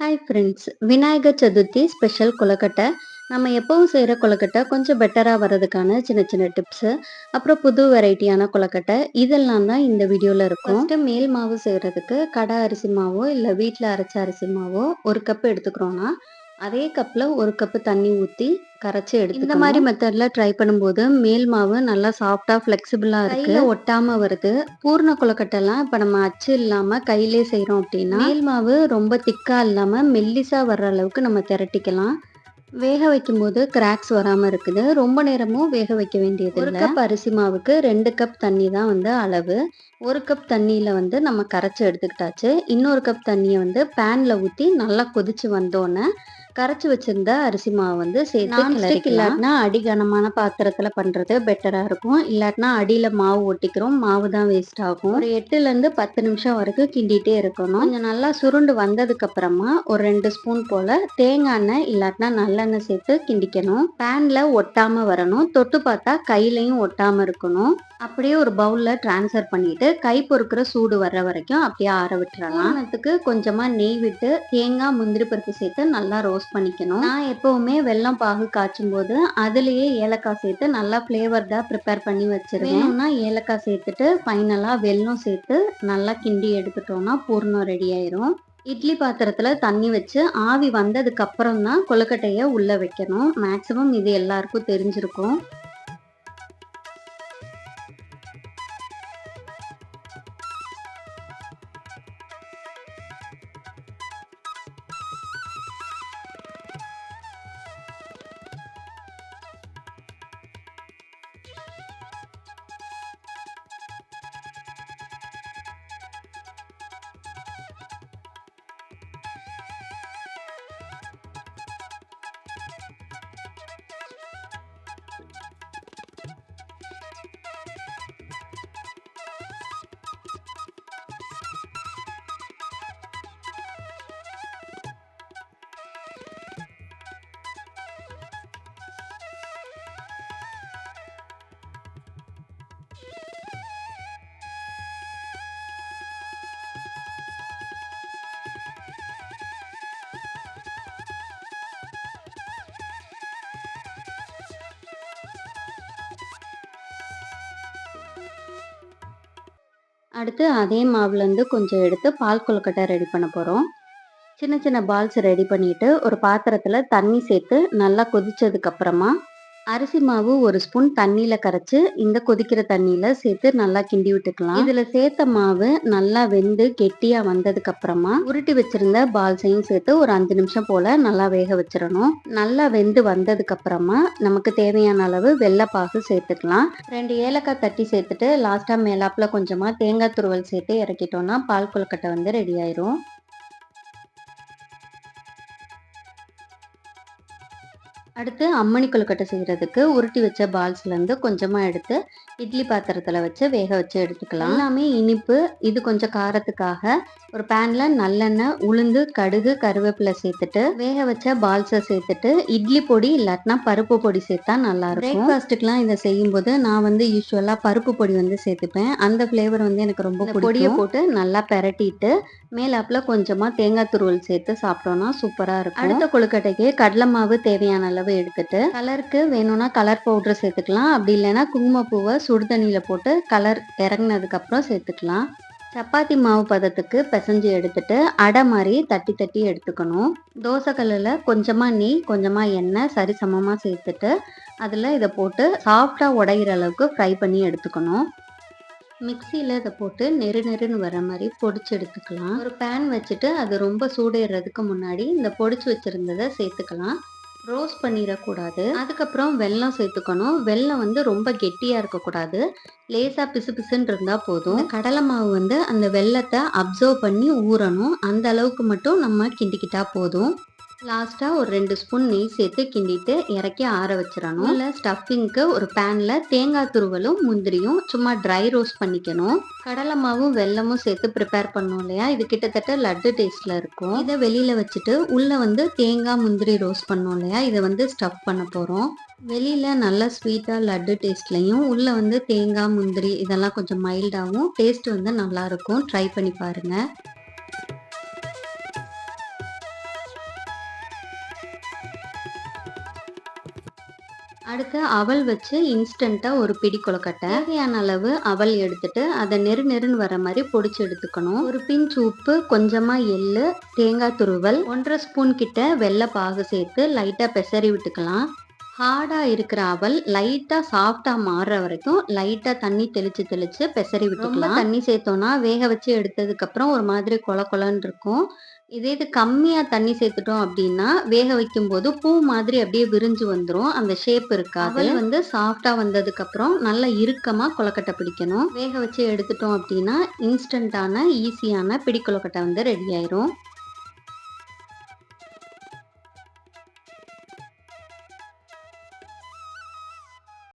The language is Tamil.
Hi friends Vinayagar Chathurthi special கொழுக்கட்டை. நம்ம எப்பவும் செய்கிற கொழுக்கட்டை கொஞ்சம் பெட்டராக வர்றதுக்கான சின்ன சின்ன டிப்ஸு அப்புறம் புது வெரைட்டியான கொழுக்கட்டை. இதெல்லாம் தான் இந்த வீடியோவில் இருக்கும். ஃபஸ்ட்டு மேல் மாவு செய்கிறதுக்கு கடை அரிசி மாவோ இல்லை வீட்டில் அரைச்ச அரிசி மாவோ ஒரு கப் எடுத்துக்கிறோன்னா அதே கப்பில் ஒரு கப்பு தண்ணி ஊற்றி கரைச்சி எடுத்து இந்த மாதிரி மெத்தடில் ட்ரை பண்ணும்போது மேல் மாவு நல்லா சாஃப்டாக ஃப்ளெக்சிபிளாக இருக்கு. ஒட்டாமல் வருது. பூர்ண கொழுக்கட்டைலாம் இப்போ நம்ம அச்சு இல்லாமல் கையிலே செய்கிறோம் அப்படின்னா மேல் மாவு ரொம்ப திக்காக இல்லாமல் மெல்லிஸாக வர்ற அளவுக்கு நம்ம திரட்டிக்கலாம். வேக வைக்கும்போது கிராக்ஸ் வராமல் இருக்குது. ரொம்ப நேரமும் வேக வைக்க வேண்டியது ஒரு கப் அரிசி மாவுக்கு ரெண்டு கப் தண்ணி தான் வந்து அளவு. ஒரு கப் தண்ணியில் வந்து நம்ம கரைச்சி எடுத்துக்கிட்டாச்சு. இன்னொரு கப் தண்ணியை வந்து பேனில் ஊற்றி நல்லா கொதிச்சு வந்தோன்னே கரைச்சி வச்சிருந்த அரிசி மாவு வந்து சேர்த்து இல்லாட்டினா அடிகனமான பாத்திரத்துல பண்றது பெட்டரா இருக்கும். இல்லாட்டினா அடியில மாவு ஒட்டிக்கிறோம் மாவு தான் வேஸ்ட் ஆகும். ஒரு எட்டுல இருந்து பத்து நிமிஷம் வரைக்கும் கிண்டிட்டே இருக்கணும். கொஞ்சம் நல்லா சுருண்டு வந்ததுக்கு அப்புறமா ஒரு ரெண்டு ஸ்பூன் போல தேங்காய் எண்ணெய் இல்லாட்டினா நல்லெண்ணெய் சேர்த்து கிண்டிக்கணும். பேன்ல ஒட்டாம வரணும். தொட்டு பார்த்தா கையிலையும் ஒட்டாம இருக்கணும். அப்படியே ஒரு பவுல்ல டிரான்ஸ்ஃபர் பண்ணிட்டு கை பொறுக்கிற சூடு வர்ற வரைக்கும் அப்படியே ஆற விட்டுறலாம். அதுக்கு கொஞ்சமா நெய் விட்டு தேங்காய் முந்திரி பருப்பு சேர்த்து நல்லா ரோஸ்ட் பண்ணிக்கணும். நான் எப்பவுமே வெல்லம் பாகு காய்ச்சும் போது அதுலயே ஏலக்காய் சேர்த்து நல்லா ஃபிளேவர்டா ப்ரிப்பேர் பண்ணி வச்சிருவேன். ஏலக்காய் சேர்த்துட்டு ஃபைனலா வெல்லம் சேர்த்து நல்லா கிண்டி எடுத்துட்டோம்னா பூர்ணம் ரெடி ஆயிரும். இட்லி பாத்திரத்துல தண்ணி வச்சு ஆவி வந்ததுக்கு அப்புறம் தான் கொழுக்கட்டைய உள்ள வைக்கணும். மேக்சிமம் இது எல்லாருக்கும் தெரிஞ்சிருக்கும். அடுத்து அதே மாவுலேருந்து கொஞ்சம் எடுத்து பால் கொழுக்கட்டை ரெடி பண்ண போகிறோம் சின்ன சின்ன பால்ஸ் ரெடி பண்ணிவிட்டு ஒரு பாத்திரத்தில் தண்ணி சேர்த்து நல்லா கொதிச்சதுக்கப்புறமா அரிசி மாவு ஒரு ஸ்பூன் தண்ணியில் கரைச்சி இந்த கொதிக்கிற தண்ணியில் சேர்த்து நல்லா கிண்டி விட்டுக்கலாம். இதில் சேர்த்த மாவு நல்லா வெந்து கெட்டியாக வந்ததுக்கு அப்புறமா உருட்டி வச்சிருந்த பால்ஸையும் சேர்த்து ஒரு அஞ்சு நிமிஷம் போல் நல்லா வேக வச்சிடணும். நல்லா வெந்து வந்ததுக்கு அப்புறமா நமக்கு தேவையான அளவு வெள்ளைப்பாகு சேர்த்துக்கலாம். ரெண்டு ஏலக்காய் தட்டி சேர்த்துட்டு லாஸ்ட்டாக மேலாப்பில் கொஞ்சமாக தேங்காய் துருவல் சேர்த்து இறக்கிட்டோம்னா பால் கொழுக்கட்டை வந்து ரெடி ஆயிரும். அடுத்து அம்மணி கொழுக்கட்டை செய்கிறதுக்கு உருட்டி வச்ச பால்ஸ்லேருந்து கொஞ்சமாக எடுத்து இட்லி பாத்திரத்தில் வச்சு வேக வச்சு எடுத்துக்கலாம். எல்லாமே இனிப்பு இது கொஞ்சம் காரத்துக்காக ஒரு பேனில் நல்லெண்ணெய் உளுந்து கடுகு கருவேப்பிலை சேர்த்துட்டு வேக வச்ச பால்ஸை சேர்த்துட்டு இட்லி பொடி இல்லாட்டினா பருப்பு பொடி சேர்த்தா நல்லா இருக்கும் பிரேக்ஃபாஸ்ட்டுக்கெலாம் இதை செய்யும்போது நான் வந்து யூஸ்வலாக பருப்பு பொடி வந்து சேர்த்துப்பேன். அந்த ஃப்ளேவர் வந்து எனக்கு ரொம்ப பொடியை போட்டு நல்லா பெரட்டிட்டு மேலாப்பில் கொஞ்சமாக தேங்காய் துருவல் சேர்த்து சாப்பிட்டோம்னா சூப்பராக இருக்கும். அடுத்த கொழுக்கட்டைக்கு கடலை மாவு தேவையான அளவு எடுத்துட்டு கலருக்கு வேணும்னா கலர் பவுடர் சேர்த்துக்கலாம். அப்படி இல்லைன்னா குங்குமப்பூவை சுடுதண்ணியில் போட்டு கலர் இறங்கினதுக்கப்புறம் சேர்த்துக்கலாம். சப்பாத்தி மாவு பதத்துக்கு பிசைஞ்சு எடுத்துட்டு அடை மாதிரி தட்டி தட்டி எடுத்துக்கணும். தோசைக்கல்லில் கொஞ்சமாக நெய் கொஞ்சமாக எண்ணெய் சரி சமமாக சேர்த்துட்டு அதில் இதை போட்டு சாஃப்டாக உடையிற அளவுக்கு ஃப்ரை பண்ணி எடுத்துக்கணும். மிக்சியில் இதை போட்டு நெரு நெருன்னு வர மாதிரி பொடிச்சு எடுத்துக்கலாம். ஒரு பேன் வச்சுட்டு அது ரொம்ப சூடேறதுக்கு முன்னாடி இந்த பொடிச்சு வச்சுருந்ததை சேர்த்துக்கலாம். ரோஸ்ட் பண்ணிடக்கூடாது. அதுக்கப்புறம் வெல்லம் சேர்த்துக்கணும். வெல்லம் வந்து ரொம்ப கெட்டியாக இருக்கக்கூடாது. லேசாக பிசு பிசுன்னு இருந்தால் போதும். கடலை மாவு வந்து அந்த வெள்ளத்தை அப்சர்வ் பண்ணி ஊறணும். அந்த அளவுக்கு மட்டும் நம்ம கிண்டிக்கிட்டா போதும். லாஸ்ட்டாக ஒரு ரெண்டு ஸ்பூன் நெய் சேர்த்து கிண்டிட்டு இறக்கி ஆற வச்சிடணும். இல்லை ஸ்டஃபிங்க்கு ஒரு பேனில் தேங்காய் துருவலும் முந்திரியும் சும்மா ட்ரை ரோஸ்ட் பண்ணிக்கணும். கடலை மாவும் வெல்லமும் சேர்த்து ப்ரிப்பேர் பண்ணோம் இல்லையா? இது கிட்டத்தட்ட லட்டு டேஸ்ட்டில் இருக்கும். இதை வெளியில் வச்சுட்டு உள்ளே வந்து தேங்காய் முந்திரி ரோஸ்ட் பண்ணோம் இல்லையா? இதை வந்து ஸ்டஃப் பண்ண போகிறோம் வெளியில் நல்லா ஸ்வீட்டாக லட்டு டேஸ்ட்லையும் உள்ளே வந்து தேங்காய் முந்திரி இதெல்லாம் கொஞ்சம் மைல்டாகவும் டேஸ்ட் வந்து நல்லாயிருக்கும் ட்ரை பண்ணி பாருங்கள் அடுத்து அவல் வச்சு இன்ஸ்டண்ட்டாக ஒரு பிடி கொலக்கட்டை தேவையான அளவு அவல் எடுத்துட்டு அதை நெரு நெருன்னு வர மாதிரி பொடிச்சு எடுத்துக்கணும். ஒரு பிஞ்ச் உப்பு கொஞ்சமாக எள்ளு தேங்காய் துருவல் ஒன்றரை ஸ்பூன் கிட்ட வெள்ளை பாகு சேர்த்து லைட்டாக பெசரி விட்டுக்கலாம். ஹார்டாக இருக்கிற அவல் லைட்டாக சாஃப்டாக மாறுற வரைக்கும் லைட்டாக தண்ணி தெளித்து தெளித்து பெசரி விட்டுக்கலாம். தண்ணி சேர்த்தோன்னா வேக வச்சு எடுத்ததுக்கப்புறம் ஒரு மாதிரி கொல கொலன்னு இருக்கும். இதே இது கம்மியாக தண்ணி சேர்த்துட்டோம் அப்படின்னா வேக வைக்கும்போது பூ மாதிரி அப்படியே விரிஞ்சு வந்துடும் அந்த ஷேப் இருக்காது. வந்து சாஃப்டாக வந்ததுக்கப்புறம் நல்லா இறுக்கமாக கொலக்கட்டை பிடிக்கணும். வேக வச்சு எடுத்துட்டோம் அப்படின்னா இன்ஸ்டண்ட்டான ஈஸியான பிடி கொலக்கட்டை வந்து ரெடி ஆயிரும்.